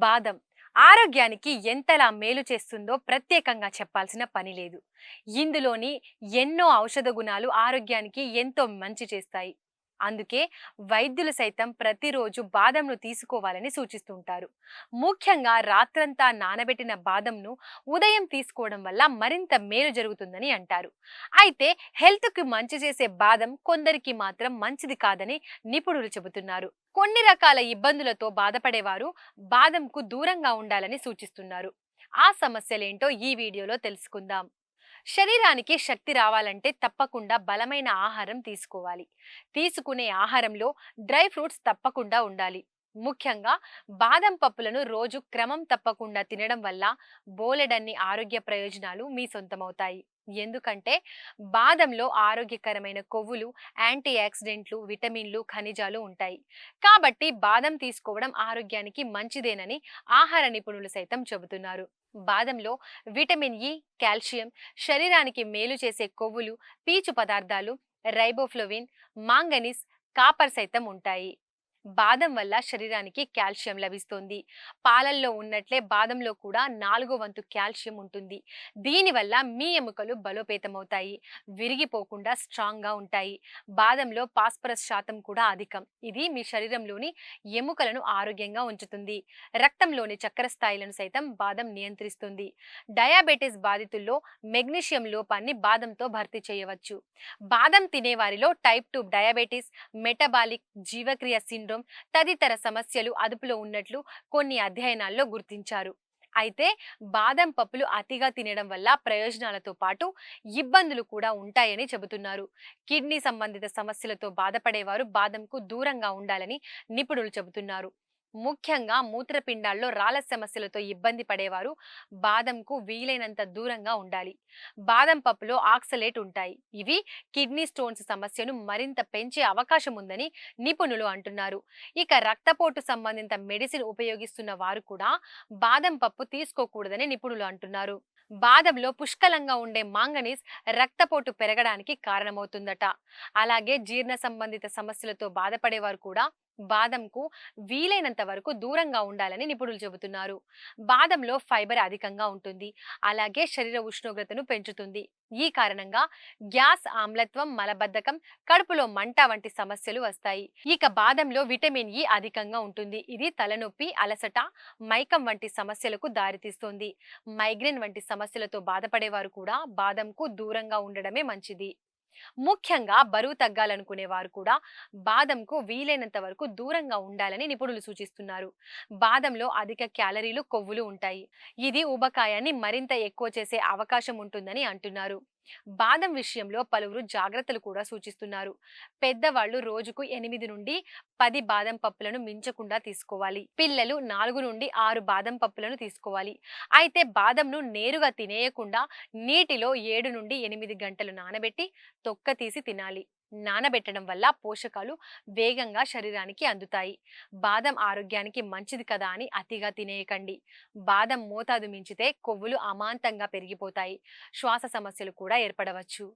బాదం ఆరోగ్యానికి ఎంతలా మేలు చేస్తుందో ప్రత్యేకంగా చెప్పాల్సిన పని లేదు. ఇందులోని ఎన్నో ఔషధ గుణాలు ఆరోగ్యానికి ఎంతో మంచి చేస్తాయి. అందుకే వైద్యులు సైతం ప్రతిరోజు బాదంను తీసుకోవాలని సూచిస్తుంటారు. ముఖ్యంగా రాత్రంతా నానబెట్టిన బాదంను ఉదయం తీసుకోవడం వల్ల మరింత మేలు జరుగుతుందని అంటారు. అయితే హెల్త్కి మంచి చేసే బాదం కొందరికి మాత్రం మంచిది కాదని నిపుణులు చెబుతున్నారు. కొన్ని రకాల ఇబ్బందులతో బాధపడేవారు బాదంకు దూరంగా ఉండాలని సూచిస్తున్నారు. ఆ సమస్యలేంటో ఈ వీడియోలో తెలుసుకుందాం. శరీరానికి శక్తి రావాలంటే తప్పకుండా బలమైన ఆహారం తీసుకోవాలి. తీసుకునే ఆహారంలో డ్రై ఫ్రూట్స్ తప్పకుండా ఉండాలి. ముఖ్యంగా బాదం పప్పులను రోజు క్రమం తప్పకుండా తినడం వల్ల బోలెడన్ని ఆరోగ్య ప్రయోజనాలు మీ సొంతమవుతాయి. ఎందుకంటే బాదంలో ఆరోగ్యకరమైన కొవ్వులు యాంటీ ఆక్సిడెంట్లు విటమిన్లు ఖనిజాలు ఉంటాయి. కాబట్టి బాదం తీసుకోవడం ఆరోగ్యానికి మంచిదేనని ఆహార నిపుణులు సైతం చెబుతున్నారు. బాదంలో విటమిన్ ఇ కాల్షియం శరీరానికి మేలు చేసే కొవ్వులు పీచు పదార్థాలు రైబోఫ్లోవిన్ మాంగనీస్ కాపర్ సైతం ఉంటాయి. బాదం వల్ల శరీరానికి కాల్షియం లభిస్తుంది. పాలల్లో ఉన్నట్లే బాదంలో కూడా నాలుగో వంతు కాల్షియం ఉంటుంది. దీనివల్ల మీ ఎముకలు బలోపేతమవుతాయి. విరిగిపోకుండా స్ట్రాంగ్గా ఉంటాయి. బాదంలో పాస్పరస్ శాతం కూడా అధికం. ఇది మీ శరీరంలోని ఎముకలను ఆరోగ్యంగా ఉంచుతుంది. రక్తంలోని చక్కెర స్థాయిలను సైతం బాదం నియంత్రిస్తుంది. డయాబెటీస్ బాధితుల్లో మెగ్నీషియం లోపాన్ని బాదంతో భర్తీ చేయవచ్చు. బాదం తినేవారిలో టైప్ టూ డయాబెటీస్ మెటబాలిక్ జీవక్రియ సిండ్రోమ్ తదితర సమస్యలు అదుపులో ఉన్నట్లు కొన్ని అధ్యయనాల్లో గుర్తించారు. అయితే బాదం పప్పులు అతిగా తినడం వల్ల ప్రయోజనాలతో పాటు ఇబ్బందులు కూడా ఉంటాయని చెబుతున్నారు. కిడ్నీ సంబంధిత సమస్యలతో బాధపడేవారు బాదంకు దూరంగా ఉండాలని నిపుణులు చెబుతున్నారు. ముఖ్యంగా మూత్రపిండాల్లో రాళ్ళ సమస్యలతో ఇబ్బంది పడేవారు. బాదంకు వీలైనంత దూరంగా ఉండాలి. బాదం పప్పులో ఆక్సలేట్ ఉంటాయి. ఇవి కిడ్నీ స్టోన్స్ సమస్యను మరింత పెంచే అవకాశం ఉందని నిపుణులు అంటున్నారు. ఇక రక్తపోటు సంబంధిత మెడిసిన్ ఉపయోగిస్తున్న వారు కూడా బాదం పప్పు తీసుకోకూడదని నిపుణులు అంటున్నారు. బాదంలో పుష్కలంగా ఉండే మాంగనీస్ రక్తపోటు పెరగడానికి కారణమవుతుందట. అలాగే జీర్ణ సంబంధిత సమస్యలతో బాధపడేవారు కూడా బాదంకు వీలైనంత వరకు దూరంగా ఉండాలని నిపుణులు చెబుతున్నారు. బాదంలో ఫైబర్ అధికంగా ఉంటుంది. అలాగే శరీర ఉష్ణోగ్రతను పెంచుతుంది. ఈ కారణంగా గ్యాస్ ఆమ్లత్వం మలబద్ధకం కడుపులో మంట వంటి సమస్యలు వస్తాయి. ఇక బాదంలో విటమిన్ ఇ అధికంగా ఉంటుంది. ఇది తలనొప్పి అలసట మైకం వంటి సమస్యలకు దారితీస్తుంది. మైగ్రేన్ వంటి సమస్యలతో బాధపడేవారు కూడా బాదంకు దూరంగా ఉండడమే మంచిది. ముఖ్యంగా బరువు తగ్గాలనుకునే వారు కూడా బాదంకు వీలైనంత వరకు దూరంగా ఉండాలని నిపుణులు సూచిస్తున్నారు. బాదంలో అధిక క్యాలరీలు కొవ్వులు ఉంటాయి. ఇది ఊబకాయాన్ని మరింత ఎక్కువ చేసే అవకాశం ఉంటుందని అంటున్నారు. బాదం విషయంలో పలువురు జాగ్రత్తలు కూడా సూచిస్తున్నారు. పెద్దవాళ్ళు రోజుకు ఎనిమిది నుండి పది బాదం పప్పులను మించకుండా తీసుకోవాలి. పిల్లలు నాలుగు నుండి ఆరు బాదం పప్పులను తీసుకోవాలి. అయితే బాదంను నేరుగా తినేయకుండా నీటిలో ఏడు నుండి ఎనిమిది గంటలు నానబెట్టి తొక్క తీసి తినాలి. నానబెట్టడం వల్ల పోషకాలు వేగంగా శరీరానికి అందుతాయి. బాదం ఆరోగ్యానికి మంచిది కదా అని అతిగా తినేయకండి. బాదం మోతాదు మించితే కొవ్వులు అమాంతంగా పెరిగిపోతాయి. శ్వాస సమస్యలు కూడా ఏర్పడవచ్చు.